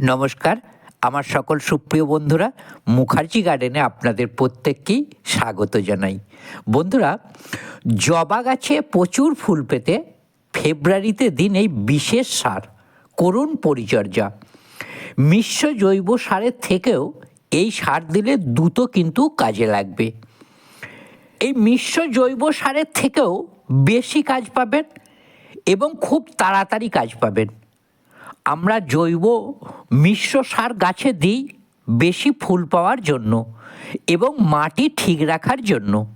নমস্কার, আমার সকল সুপ্রিয় বন্ধুরা, মুখার্জি গার্ডেনে আপনাদের প্রত্যেককেই স্বাগত জানাই। বন্ধুরা, জবা গাছে প্রচুর ফুল পেতে ফেব্রুয়ারিতে দিন এই বিশেষ সার, করুণ পরিচর্যা। মিশ্র জৈব সারের থেকেও এই সার দিলে দ্রুত কিন্তু কাজে লাগবে। এই মিশ্র জৈব সারের থেকেও বেশি কাজ পাবেন এবং খুব তাড়াতাড়ি কাজ পাবেন। আমরা জৈব মিশ্র সার গাছে দিই বেশি ফুল পাওয়ার জন্য এবং মাটি ঠিক রাখার জন্য।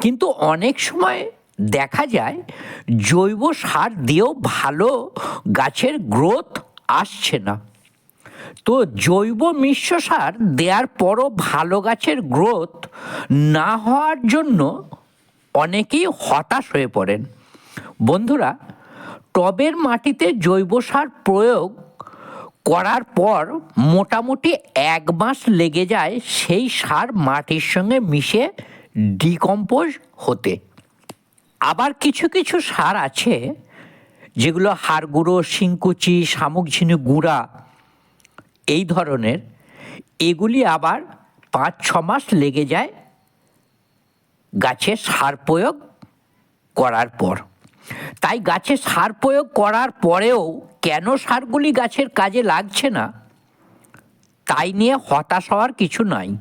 কিন্তু অনেক সময় দেখা যায় জৈব সার দিয়েও ভালো গাছের গ্রোথ আসছে না। তো জৈব মিশ্র সার দেওয়ার পরও ভালো গাছের গ্রোথ না হওয়ার জন্য অনেকেই হতাশ হয়ে পড়েন। বন্ধুরা টবের মাটিতে জৈব সার প্রয়োগ করার পর মোটামুটি এক মাস লেগে যায় সেই সার মাটির সঙ্গে মিশে ডিকম্পোজ হতে। আবার কিছু কিছু সার আছে যেগুলো হাড় গুঁড়ো, শিংকুচি, শামুক ঝিনুক গুঁড়া, এই ধরনের। এগুলি আবার পাঁচ ছ মাস লেগে যায় গাছে সার প্রয়োগ করার পর। তাই গাছে সার প্রয়োগ করার পরেও কেন সারগুলি গাছের কাজে লাগছে না? তাই নিয়ে হতাশ হওয়ার কিছু নাই।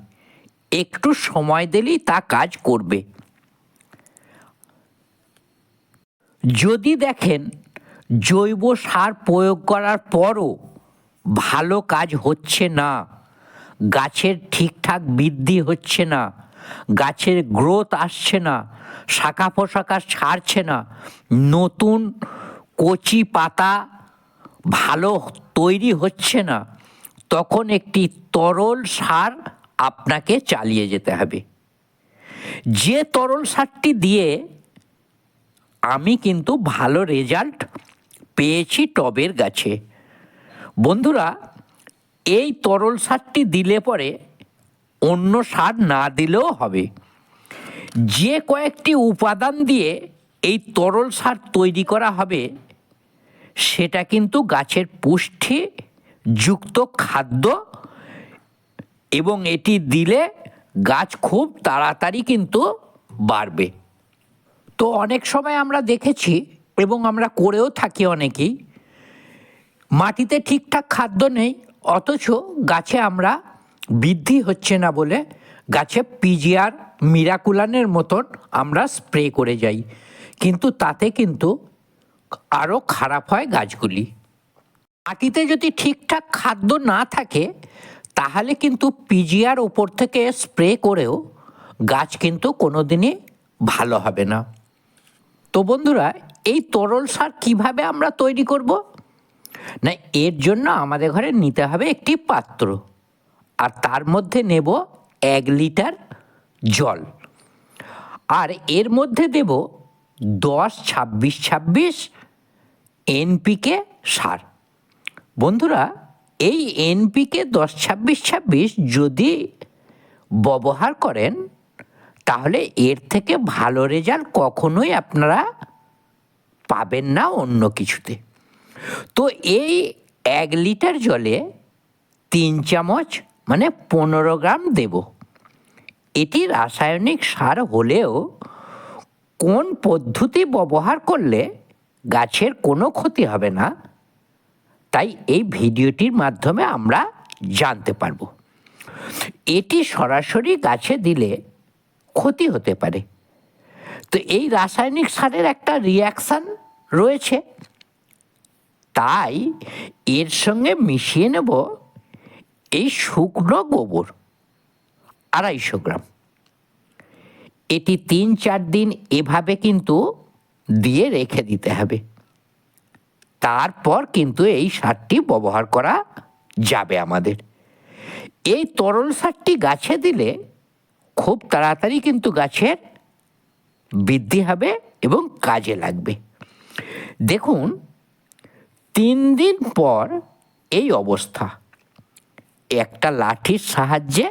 একটু সময় দিলেই তা কাজ করবে। যদি দেখেন জৈব সার প্রয়োগ করার পরও ভালো কাজ হচ্ছে না, গাছের ঠিকঠাক বৃদ্ধি হচ্ছে না গাছের গ্রোথ আসছে না, শাখা পোশাকা ছাড়ছে না। নতুন কচি পাতা ভালো তৈরি হচ্ছে না। তখন একটি তরল সার আপনাকে চালিয়ে যেতে হবে। যে তরল সারটি দিয়ে আমি কিন্তু ভালো রেজাল্ট পেয়েছি টবের গাছে। বন্ধুরা, এই তরল সারটি দিলে পরে অন্য সার না দিলেও হবে। যে কয়েকটি উপাদান দিয়ে এই তরল সার তৈরি করা হবে, সেটা কিন্তু গাছের পুষ্টি যুক্ত খাদ্য এবং এটি দিলে গাছ খুব তাড়াতাড়ি কিন্তু বাড়বে। তো অনেক সময় আমরা দেখেছি এবং আমরা করেও থাকি অনেকেই, মাটিতে ঠিকঠাক খাদ্য নেই, অথচ গাছে আমরা বৃদ্ধি হচ্ছে না বলে গাছে পিজিআর মিরাকুলানের মতন আমরা স্প্রে করে যাই। কিন্তু তাতে কিন্তু আরও খারাপ হয় গাছগুলি। মাটিতে যদি ঠিকঠাক খাদ্য না থাকে, তাহলে কিন্তু পিজিআর ওপর থেকে স্প্রে করেও গাছ কিন্তু কোনো দিনই ভালো হবে না। তো বন্ধুরা, এই তরল সার কীভাবে আমরা তৈরি করব? না, এর জন্য আমাদের ঘরে নিতে হবে একটি পাত্র। আর তার মধ্যে নেব এক লিটার জল। আর এর মধ্যে দেব দশ ছাব্বিশ ছাব্বিশ এনপিকে সার। বন্ধুরা, এই এনপিকে দশ ছাব্বিশ ছাব্বিশ যদি ব্যবহার করেন, তাহলে এর থেকে ভালো রেজাল্ট কখনোই আপনারা পাবেন না অন্য কিছুতে। তো এই এক লিটার জলে তিন চামচ মানে পনেরো গ্রাম দেব। এটি রাসায়নিক সার হলেও কোন পদ্ধতি ব্যবহার করলে গাছের কোনো ক্ষতি হবে না? তাই এই ভিডিওটির মাধ্যমে আমরা জানতে পারব। এটি সরাসরি গাছে দিলে ক্ষতি হতে পারে। তো এই রাসায়নিক সারের একটা রিয়াকশান রয়েছে। তাই এর সঙ্গে মিশিয়ে নেব এই শুকনো গোবর, আড়াইশো গ্রাম। এটি তিন চার দিন এভাবে কিন্তু দিয়ে রেখে দিতে হবে। তারপর কিন্তু এই সারটি ব্যবহার করা যাবে আমাদের। এই তরল সারটি গাছে দিলে খুব তাড়াতাড়ি কিন্তু গাছের বৃদ্ধি হবে এবং কাজে লাগবে। দেখুন, তিন দিন পর এই অবস্থা। একটা লাঠির সাহায্যে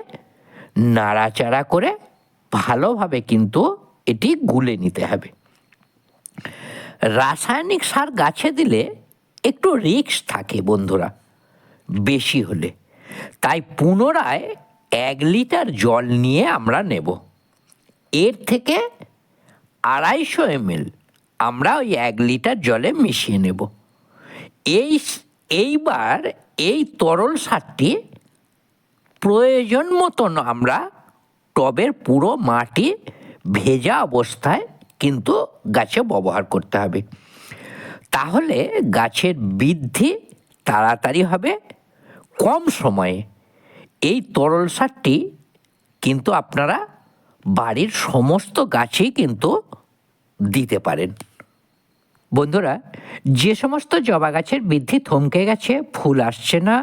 নাড়াচাড়া করে ভালোভাবে কিন্তু এটি গুলে নিতে হবে। রাসায়নিক সার গাছে দিলে একটু রিস্ক থাকে বন্ধুরা, বেশি হলে। তাই পুনরায় এক লিটার জল নিয়ে আমরা নেব। এর থেকে আড়াইশো এমএল আমরা ওই এক লিটার জলে মিশিয়ে নেব। এই এইবার এই তরল সারটি প্রয়োজন মতন আমরা টবের পুরো মাটি ভেজা অবস্থায় কিন্তু গাছে ব্যবহার করতে হবে। তাহলে গাছের বৃদ্ধি তাড়াতাড়ি হবে কম সময়ে। এই তরল সারটি কিন্তু আপনারা বাড়ির সমস্ত গাছেই কিন্তু দিতে পারেন। বন্ধুরা, যে সমস্ত জবা গাছের বৃদ্ধি থমকে গেছে, ফুল আসছে না,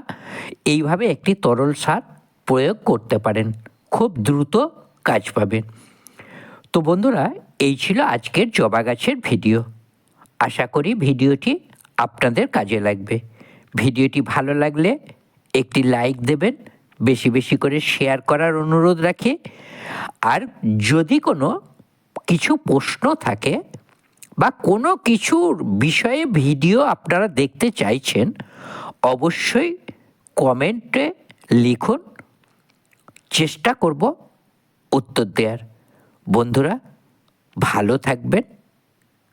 এইভাবে একটি তরল সার প্রয়োগ করতে পারেন। খুব দ্রুত কাজ পাবেন তো বন্ধুরা, এই ছিল আজকের জবা গাছের ভিডিও। আশা করি ভিডিওটি আপনাদের কাজে লাগবে। ভিডিওটি ভালো লাগলে একটি লাইক দেবেন, বেশি বেশি করে শেয়ার করার অনুরোধ রাখি। আর যদি কোনো কিছু প্রশ্ন থাকে বা কোনো কিছুর বিষয়ে ভিডিও আপনারা দেখতে চাইছেন, অবশ্যই কমেন্টে লিখুন। চেষ্টা করব উত্তর দেওয়ার বন্ধুরা ভালো থাকবেন।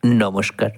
নমস্কার।